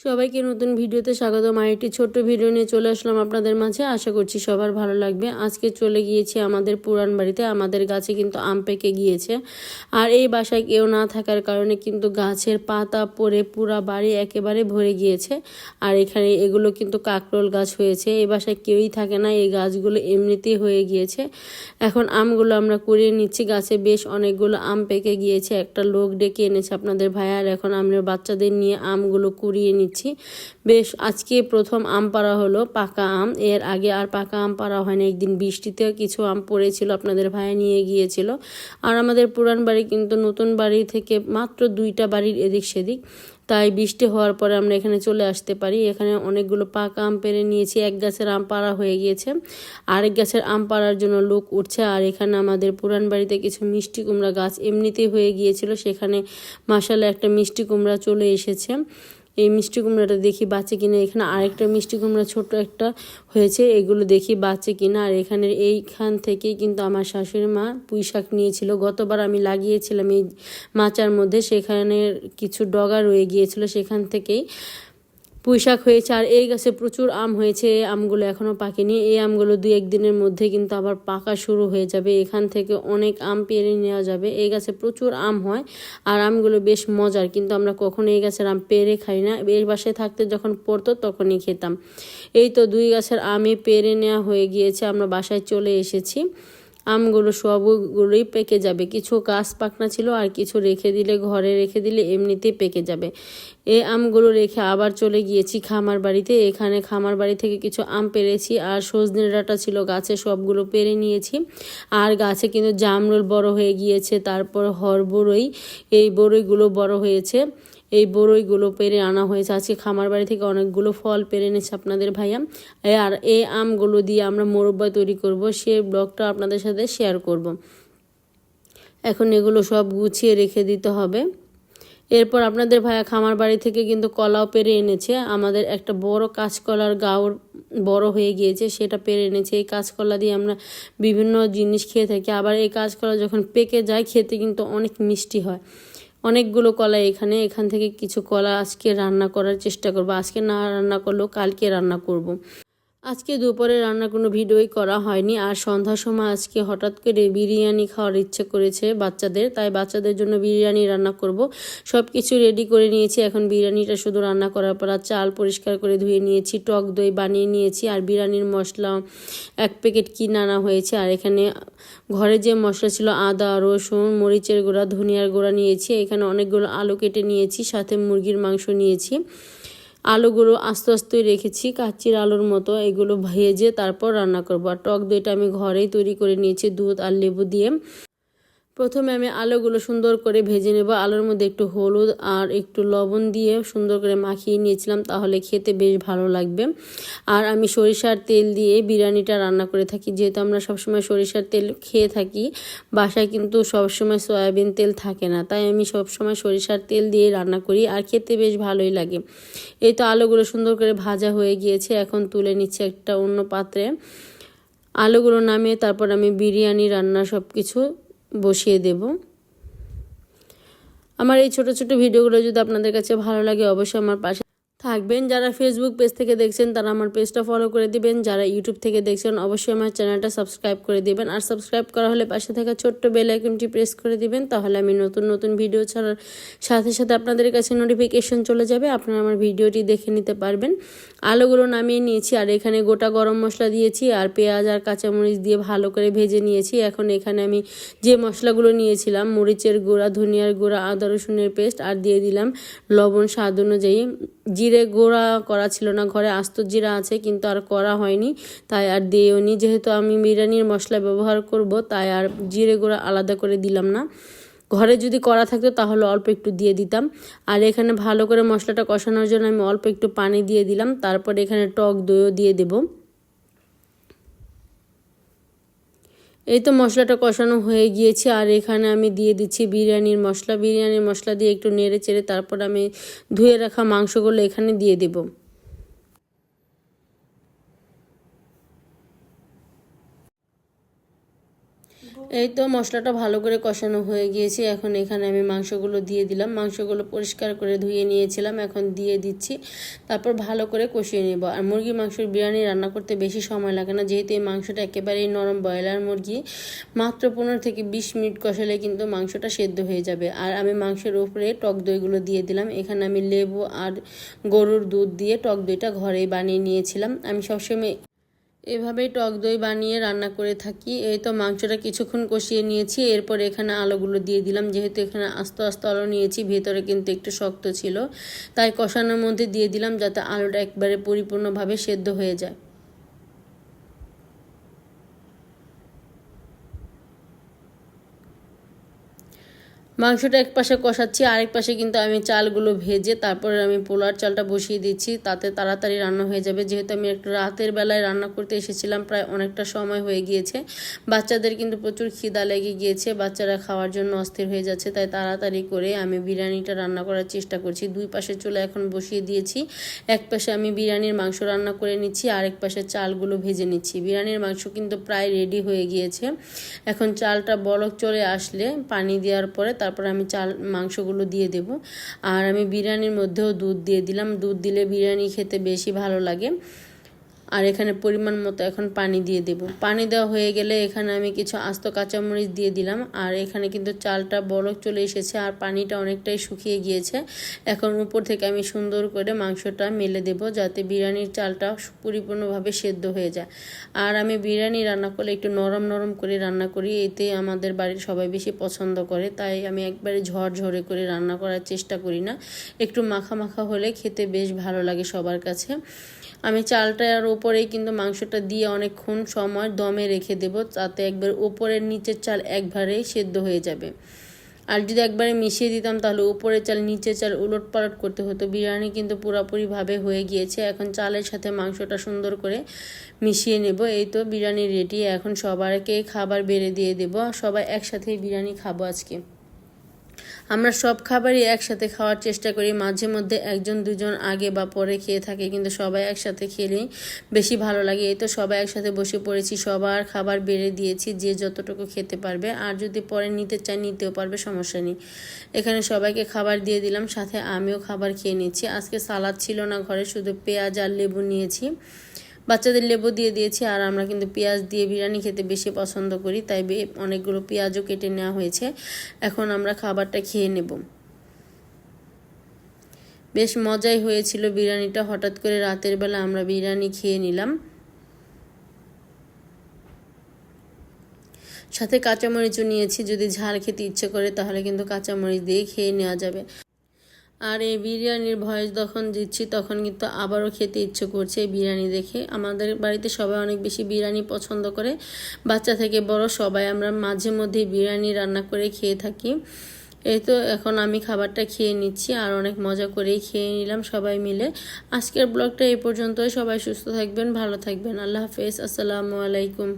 সবাইকে নতুন ভিডিওতে স্বাগতম। আর একটি ছোট্ট ভিডিও নিয়ে চলে আসলাম আপনাদের মাঝে। আশা করছি সবার ভালো লাগবে। আজকে চলে গিয়েছি আমাদের পুরান বাড়িতে। আমাদের গাছে কিন্তু আম পেকে গিয়েছে। আর এই বাসায় কেউ না থাকার কারণে কিন্তু গাছের পাতা পড়ে পুরা বাড়ি একেবারে ভরে গিয়েছে। আর এখানে এগুলো কিন্তু কাকরোল গাছ হয়েছে। এই বাসায় কেউই থাকে না। এই গাছগুলো এমনিতেই হয়ে গিয়েছে। এখন আমগুলো আমরা কুড়িয়ে নিচ্ছি। গাছে বেশ অনেকগুলো আম পেকে গিয়েছে। একটা লোক ডেকে এনেছে আপনাদের ভাইয়ার এখন আমরা বাচ্চাদের নিয়ে আমগুলো কুড়িয়ে নিচ্ছি। বেশ, আজকে প্রথম আম পাড়া হলো পাকা আম। এর আগে আর পাকা আম পাড়া হয় না একদিন বৃষ্টিতেও কিছু আম পড়েছিল, আপনাদের ভাইয়া নিয়ে গিয়েছিল। আর আমাদের পুরান বাড়ি কিন্তু নতুন বাড়ি থেকে মাত্র দুইটা বাড়ির এদিক সেদিক। তাই বৃষ্টি হওয়ার পরে আমরা এখানে চলে আসতে পারি। এখানে অনেকগুলো পাকা আম পেরে নিয়েছি। এক গাছের আম পাড়া হয়ে গিয়েছে। আরেক গাছের আম পাড়ার জন্য লোক উঠছে। আর এখানে আমাদের পুরান বাড়িতে কিছু মিষ্টি কুমড়া গাছ এমনিতেই হয়ে গিয়েছিল। সেখানে মাসালে একটা মিষ্টি কুমড়া চলে এসেছে। এই মিষ্টি কুমড়াটা দেখি বাঁচে কিনা। এখানে আরেকটা মিষ্টি কুমড়া ছোট একটা হয়েছে। এগুলো দেখি বাঁচে কিনা। আর এখানের এইখান থেকেই কিন্তু আমার শাশুড়ি মা পুঁই শাক নিয়েছিল। গতবার আমি লাগিয়েছিলাম এই মাচার মধ্যে। সেখানের কিছু ডগা রয়ে গিয়েছিল। সেখান থেকেই পুঁই শাক হয়েছে আর এই গাছে প্রচুর আম হয়েছে, এই আমগুলো এখনও পাকেনি। এই আমগুলো দুই একদিনের মধ্যে কিন্তু আবার পাকা শুরু হয়ে যাবে। এখান থেকে অনেক আম পেরে নেওয়া যাবে। এই গাছে প্রচুর আম হয় আর আমগুলো বেশ মজার, কিন্তু আমরা কখনো এই গাছের আম পেরে খাই না। এই বাসায় থাকতে যখন পড়তো তখনই খেতাম। এই তো দুই গাছের আমই পেরে নেওয়া হয়ে গিয়েছে। আমরা বাসায় চলে এসেছি। আমগুলো সবগুলোই পেকে যাবে। কিছু গাছ পাকনা ছিল আর কিছু রেখে দিলে, ঘরে রেখে দিলে এমনিতেই পেকে যাবে। এই আমগুলো রেখে আবার চলে গিয়েছি খামার বাড়িতে। এখানে খামার বাড়ি থেকে কিছু আম পেরেছি আর সজনে ডাঁটা ছিল, গাছে সবগুলো পেরে নিয়েছি। আর গাছে কিন্তু জামরুল বড় হয়ে গিয়েছে, তারপর হরবরই এই বড়ইগুলো বড় হয়েছে। এই বড়ইগুলো পেরে আনা হয়েছে। আজকে খামার বাড়ি থেকে অনেকগুলো ফল পেরে এনেছে আপনাদের ভাইয়া। আর এই আমগুলো দিয়ে আমরা মোরব্বা তৈরি করব, সে ব্লগটা আপনাদের সাথে শেয়ার করব। এখন এগুলো সব গুছিয়ে রেখে দিতে হবে। এরপর আপনাদের ভাইয়া খামার বাড়ি থেকে কিন্তু কলাও পেরে এনেছে। আমাদের একটা বড় কাঁচকলার গাউর বড় হয়ে গিয়েছে, সেটা পেরে এনেছে। এই কাঁচকলা দিয়ে আমরা বিভিন্ন জিনিস খেয়ে থাকি। আবার এই কাঁচকলা যখন পেকে যায়, খেতে কিন্তু অনেক মিষ্টি হয়। অনেকগুলো কলা এখানে, এখান থেকে কিছু কলা আজকে রান্না করার চেষ্টা করব আজকে না রান্না করলেও কালকে রান্না করব। আজকে দুপুরে রান্নার কোনো ভিডিওই করা হয়নি, আর সন্ধ্যার সময় আজকে হঠাৎ করে বিরিয়ানি খাওয়ার ইচ্ছে করেছে বাচ্চাদের, তাই বাচ্চাদের জন্য বিরিয়ানি রান্না করব। সব কিছু রেডি করে নিয়েছি, এখন বিরিয়ানিটা শুধু রান্না করার পর আর চাল পরিষ্কার করে ধুয়ে নিয়েছি, টক দই বানিয়ে নিয়েছি, আর বিরিয়ানির মশলা এক প্যাকেট কি নানা হয়েছে, আর এখানে ঘরে যে মশলা ছিল আদা, রসুন, মরিচের গুঁড়া, ধনিয়ার গুঁড়া নিয়েছি, এখানে অনেকগুলো আলু কেটে নিয়েছি, সাথে মুরগির মাংস নিয়েছি। আলুগুলো আস্তে আস্তে রেখেছি, কাচ্চির আলুর মতো। এগুলো ভেজে তারপর রান্না করব। আর টক দইটা আমি ঘরেই তৈরি করে নিয়েছি, দুধ আর লেবু দিয়ে। প্রথমে আমি আলুগুলো সুন্দর করে ভেজে নেব। আলুর মধ্যে একটু হলুদ আর একটু লবণ দিয়ে সুন্দর করে মাখিয়ে নিয়েছিলাম, তাহলে খেতে বেশ ভালো লাগবে। আর আমি সরিষার তেল দিয়ে বিরিয়ানিটা রান্না করে থাকি। যেহেতু আমরা সবসময় সরিষার তেল খেয়ে থাকি, বাসায় কিন্তু সবসময় সয়াবিন তেল থাকে না, তাই আমি সবসময় সরিষার তেল দিয়ে রান্না করি আর খেতে বেশ ভালোই লাগে। এই তো আলুগুলো সুন্দর করে ভাজা হয়ে গিয়েছে, এখন তুলে নিচ্ছে একটা অন্য পাত্রে। আলুগুলো নামিয়ে তারপর আমি বিরিয়ানি, রান্না সব কিছু বসিয়ে দেব। আমার এই ছোট ছোট ভিডিওগুলো যদি আপনাদের কাছে ভালো লাগে, অবশ্যই আমার পাশে থাকবেন। যারা ফেসবুক পেজ থেকে দেখছেন, তারা আমার পেজটা ফলো করে দিবেন। যারা ইউটিউব থেকে দেখছেন, অবশ্যই আমার চ্যানেলটা সাবস্ক্রাইব করে দিবেন। আর সাবস্ক্রাইব করা হলে পাশে থাকা ছোট্ট বেল আইকনটি প্রেস করে দিবেন। তাহলে আমি নতুন নতুন ভিডিও ছাড়ার সাথে সাথে আপনাদের কাছে নোটিফিকেশন চলে যাবে। আপনারা আমার ভিডিওটি দেখে নিতে পারবেন। আলুগুলো নামিয়ে নিয়েছি। আর এখানে গোটা গরম মশলা দিয়েছি। আর পেঁয়াজ আর কাঁচামরিচ দিয়ে ভালো করে ভেজে নিয়েছি। এখন এখানে আমি যে মশলাগুলো নিয়েছিলাম, মরিচের গুঁড়া, ধনিয়ার গুঁড়া, আদা রসুনের পেস্ট আর দিয়ে দিলাম লবণ স্বাদ অনুযায়ী জিরে গোড়া করা ছিল না, ঘরে আস্ত জিরা আছে কিন্তু আর করা হয়নি, তাই আর দিয়েও নি। যেহেতু আমি বিরিয়ানির মশলা ব্যবহার করব, তাই আর জিরে গোড়া আলাদা করে দিলাম না। ঘরে যদি করা থাকতো তাহলে অল্প একটু দিয়ে দিতাম। আর এখানে ভালো করে মশলাটা কষানোর জন্য আমি অল্প একটু পানি দিয়ে দিলাম, তারপর এখানে টক দইও দিয়ে দেবো। এই তো মশলাটা কষানো হয়ে গিয়েছে, আর এখানে আমি দিয়ে দিচ্ছি বিরিয়ানির মশলা। বিরিয়ানির মশলা দিয়ে একটু নেড়ে চেড়ে তারপর আমি ধুয়ে রাখা মাংসগুলো এখানে দিয়ে দেব। এই তো মশলাটা ভালো করে কষানো হয়ে গিয়েছে। এখন এখানে আমি মাংসগুলো দিয়ে দিলাম। মাংসগুলো পরিষ্কার করে ধুয়ে নিয়েছিলাম। এখন দিয়ে দিচ্ছি। তারপর ভালো করে কষিয়ে নেব। আর মুরগির মাংসের বিরিয়ানি রান্না করতে বেশি সময় লাগে না। যেহেতু এই মাংসটা একেবারেই নরম ব্রয়লার মুরগি, মাত্র পনেরো থেকে বিশ মিনিট কষালে কিন্তু মাংসটা সেদ্ধ হয়ে যাবে। আর আমি মাংসের উপরে টক দইগুলো দিয়ে দিলাম। এখানে আমি লেবু আর গরুর দুধ দিয়ে টক দইটা ঘরেই বানিয়ে নিয়েছিলাম। আমি সবসময় এভাবেই টক দই বানিয়ে রান্না করে থাকি। এই তো মাংসটা কিছুক্ষণ কষিয়ে নিয়েছি। এরপর এখানে আলোগুলো দিয়ে দিলাম। যেহেতু এখানে আস্তে আস্তে আলো নিয়েছি, ভেতরে কিন্তু একটু শক্ত ছিল। তাই কষানোর মধ্যে দিয়ে দিলাম যাতে আলোটা একবারে পরিপূর্ণভাবে সেদ্ধ হয়ে যায়। মাংসটা এক পাশে কষাচ্ছি, আরেক পাশে কিন্তু আমি চালগুলো ভেজে তারপরে আমি পোলার চালটা বসিয়ে দিচ্ছি, তাতে তাড়াতাড়ি রান্না হয়ে যাবে। যেহেতু আমি একটু রাতের বেলায় রান্না করতে এসেছিলাম, প্রায় অনেকটা সময় হয়ে গিয়েছে। বাচ্চাদের কিন্তু প্রচুর খিদা লেগে গিয়েছে, বাচ্চারা খাওয়ার জন্য অস্থির হয়ে যাচ্ছে, তাই তাড়াতাড়ি করে আমি বিরিয়ানিটা রান্না করার চেষ্টা করছি। দুই পাশে চুলা এখন বসিয়ে দিয়েছি, এক পাশে আমি বিরিয়ানির মাংস রান্না করে নিচ্ছি, আরেক পাশে চালগুলো ভেজে নিচ্ছি। বিরিয়ানির মাংস কিন্তু প্রায় রেডি হয়ে গিয়েছে। এখন চালটা বলক চলে আসলে পানি দেওয়ার পরে তারপর আমি চাল, মাংসগুলো দিয়ে দেব। আর আমি বিরিয়ানির মধ্যেও দুধ দিয়ে দিলাম। দুধ দিলে বিরিয়ানি খেতে বেশি ভালো লাগে। আর এখানে পরিমাণ মতো এখন পানি দিয়ে দেব। পানি দেওয়া হয়ে গেলে এখানে আমি কিছু আস্ত কাঁচামরিচ দিয়ে দিলাম। আর এখানে কিন্তু চালটা বলক চলে এসেছে আর পানিটা অনেকটাই শুকিয়ে গিয়েছে। এখন উপর থেকে আমি সুন্দর করে মাংসটা মেলে দেব যাতে বিরিয়ানির চালটা পরিপূর্ণভাবে সেদ্ধ হয়ে যায়। আর আমি বিরিয়ানি রান্না করলে একটু নরম নরম করে রান্না করি, এতে আমাদের বাড়ির সবাই বেশি পছন্দ করে। তাই আমি একবারে ঝরঝরে করে রান্না করার চেষ্টা করি না। একটু মাখা মাখা হলে খেতে বেশ ভালো লাগে সবার কাছে। আমি চালটার উপরেই কিন্তু মাংসটা দিয়ে অনেকক্ষণ সময় দমে রেখে দেব, তাতে একবার ওপরের নিচের চাল একবারেই সেদ্ধ হয়ে যাবে। আর যদি একবারে মিশিয়ে দিতাম তাহলে উপরের চাল, নিচের চাল উলট পালট করতে হতো। বিরিয়ানি কিন্তু পুরোপুরিভাবে হয়ে গিয়েছে। এখন চালের সাথে মাংসটা সুন্দর করে মিশিয়ে নেব। এই তো বিরিয়ানি রেডি। এখন সবাইকে খাবার বেড়ে দিয়ে দেব। সবাই একসাথেই বিরিয়ানি খাব আজকে। আমরা সব খাবারই একসাথে খাওয়ার চেষ্টা করি। মাঝে মধ্যে একজন, দুজন আগে বা পরে খেয়ে থাকে, কিন্তু সবাই একসাথে খেলেই বেশি ভালো লাগে। এই তো সবাই একসাথে বসে পড়েছি, সবার খাবার বেড়ে দিয়েছি, যে যতটুকু খেতে পারবে। আর যদি পরে নিতে চায়, নিতেও পারবে, সমস্যা নেই। এখানে সবাইকে খাবার দিয়ে দিলাম, সাথে আমিও খাবার খেয়ে নিচ্ছি। আজকে সালাদ ছিল না ঘরে, শুধু পেঁয়াজ আর লেবু নিয়েছি। বাচ্চাদের লেবু দিয়ে দিয়েছি, আর আমরা কিন্তু পেঁয়াজ দিয়ে বিরিয়ানি খেতে বেশি পছন্দ করি, তাই অনেকগুলো পেঁয়াজও কেটে নেওয়া হয়েছে। এখন আমরা খাবারটা খেয়ে নেব। বেশ মজাই হয়েছিল বিরিয়ানিটা, হঠাৎ করে রাতের বেলা আমরা বিরিয়ানি খেয়ে নিলাম। সাথে কাঁচামরিচও নিয়েছি, যদি ঝাল খেতে ইচ্ছে করে তাহলে কিন্তু কাঁচামরিচ দিয়ে খেয়ে নেওয়া যাবে। আর এই বিরিয়ানির ভয়েস যখন দিচ্ছি, তখন কিন্তু আবারও খেতে ইচ্ছে করছে এই বিরিয়ানি দেখে। আমাদের বাড়িতে সবাই অনেক বেশি বিরিয়ানি পছন্দ করে। বাচ্চা থেকে বড় সবাই আমরা মাঝে মধ্যে বিরিয়ানি রান্না করে খেয়ে থাকি। এই তো এখন আমি খাবারটা খেয়ে নিচ্ছি আর অনেক মজা করেই খেয়ে নিলাম সবাই মিলে। আজকের ব্লগটা এই পর্যন্তই। সবাই সুস্থ থাকবেন, ভালো থাকবেন। আল্লাহ হাফেজ। আসসালামু আলাইকুম।